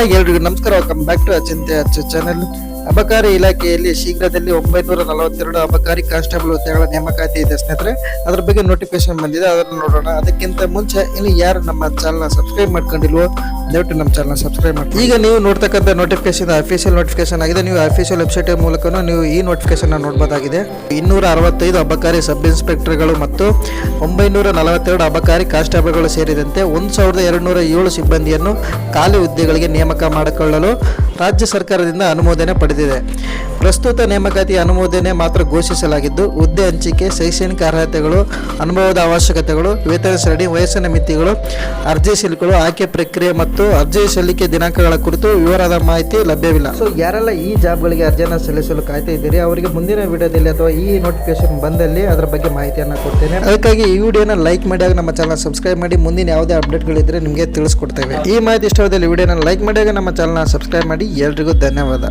ಹಾಗೆ ಎಲ್ರಿಗೂ ನಮಸ್ಕಾರ. ವೆಲ್ಕಮ್ ಬ್ಯಾಕ್ ಟು ಅಚಿಂತೆ ಅಚ್ಚ ಚಾನೆಲ್. ಅಬಕಾರಿ ಇಲಾಖೆಯಲ್ಲಿ ಶೀಘ್ರದಲ್ಲಿ ಒಂಬೈನೂರ ನಲವತ್ತೆರಡು ಅಬಕಾರಿ ಕಾನ್ಸ್ಟೇಬಲ್ ಹುದ್ದೆಗಳ ನೇಮಕಾತಿ ಇದೆ ಸ್ನೇಹಿತರೆ. ಅದ್ರ ಬಗ್ಗೆ ನೋಟಿಫಿಕೇಶನ್ ಬಂದಿದೆ, ಅದನ್ನು ನೋಡೋಣ. ಅದಕ್ಕಿಂತ ಮುಂಚೆ ಇನ್ನು ಯಾರು ನಮ್ಮ ಚಾನಲ್ನ ಸಬ್ಸ್ಕ್ರೈಬ್ ಮಾಡ್ಕೊಂಡಿಲ್ವೋ ದಯವಿಟ್ಟು ನಮ್ಮ ಚಾನಲ್ ಸಬ್ಸ್ಕ್ರೈಬ್ ಮಾಡಿ ಈಗ ನೀವು ನೋಡ್ತಕ್ಕಂಥ ನೋಟಿಫಿಕೇಶನ್ ಅಫಿಷಿಯಲ್ ನೋಟಿಫಿಕೇಶನ್ ಆಗಿದೆ. ನೀವು ಅಫಿಷಿಯಲ್ ವೆಬ್ಸೈಟ್ ಮೂಲಕ ನೀವು ಈ ನೋಟಿಫಿಕೇಶನ್ ನೋಡಬಹುದಾಗಿದೆ ಇನ್ನೂರ ಅರವತ್ತೈದು ಅಬಕಾರಿ ಸಬ್ ಇನ್ಸ್ಪೆಕ್ಟರ್ಗಳು ಮತ್ತು ಒಂಬೈನೂರ ನಲವತ್ತೆರಡು ಅಬಕಾರಿ ಕಾನ್ಸ್ಟೇಬಲ್ಗಳು ಸೇರಿದಂತೆ ಒಂದು ಸಾವಿರದ ಎರಡುನೂರ ಏಳು ಸಿಬ್ಬಂದಿಯನ್ನು ಖಾಲಿ ಹುದ್ದೆಗಳಿಗೆ ನೇಮಕ ಮಾಡಿಕೊಳ್ಳಲು ರಾಜ್ಯ ಸರ್ಕಾರದಿಂದ ಅನುಮೋದನೆ ಪಡೆದಿದೆ. ಪ್ರಸ್ತುತ ನೇಮಕಾತಿ ಅನುಮೋದನೆ ಮಾತ್ರ ಘೋಷಿಸಲಾಗಿದ್ದು, ಹುದ್ದೆ ಹಂಚಿಕೆ, ಶೈಕ್ಷಣಿಕ ಅರ್ಹತೆಗಳು, ಅನುಭವದ ಅವಶ್ಯಕತೆಗಳು, ವೇತನ ಸರಣಿ ವಯಸ್ಸಿನ ಮಿತಿಗಳು, ಅರ್ಜಿ ಶುಲ್ಕಗಳು ಆಯ್ಕೆ ಪ್ರಕ್ರಿಯೆ ಮತ್ತು ಅರ್ಜಿ ಸಲ್ಲಿಕೆ ದಿನಾಂಕಗಳ ಕುರಿತು ವಿವರದ ಮಾಹಿತಿ ಲಭ್ಯವಿಲ್ಲ. ಸೊ ಯಾರೆಲ್ಲ ಈ ಜಾಬ್ಗಳಿಗೆ ಅರ್ಜಿಯನ್ನು ಸಲ್ಲಿಸಲು ಕಾಯ್ತಾ ಇದ್ದೀರಿ ಅವರಿಗೆ ಮುಂದಿನ ವಿಡಿಯೋದಲ್ಲಿ ಅಥವಾ ಈ ನೋಟಿಫಿಕೇಶನ್ ಬಂದಲ್ಲಿ ಅದರ ಬಗ್ಗೆ ಮಾಹಿತಿಯನ್ನು ಕೊಡ್ತೇನೆ. ಅದಕ್ಕಾಗಿ ಈ ವಿಡಿಯೋನ ಲೈಕ್ ಮಾಡಿದಾಗ ನಮ್ಮ ಚಾನಲ್ ಸಬ್ಸ್ಕ್ರೈಬ್ ಮಾಡಿ ಮುಂದಿನ ಯಾವುದೇ ಅಪ್ಡೇಟ್ಗಳಿದ್ರೆ ನಿಮಗೆ ತಿಳಿಸ್ಕೊಡ್ತೇವೆ. ಈ ಮಾಹಿತಿ ಇಷ್ಟವಾದಲ್ಲಿ ವಿಡಿಯೋನ ಲೈಕ್ ಮಾಡಿದಾಗ ನಮ್ಮ ಚಾನಲ್ನ ಸಬ್ಸ್ಕ್ರೈಬ್ ಮಾಡಿ ಎಲ್ರಿಗೂ ಧನ್ಯವಾದ.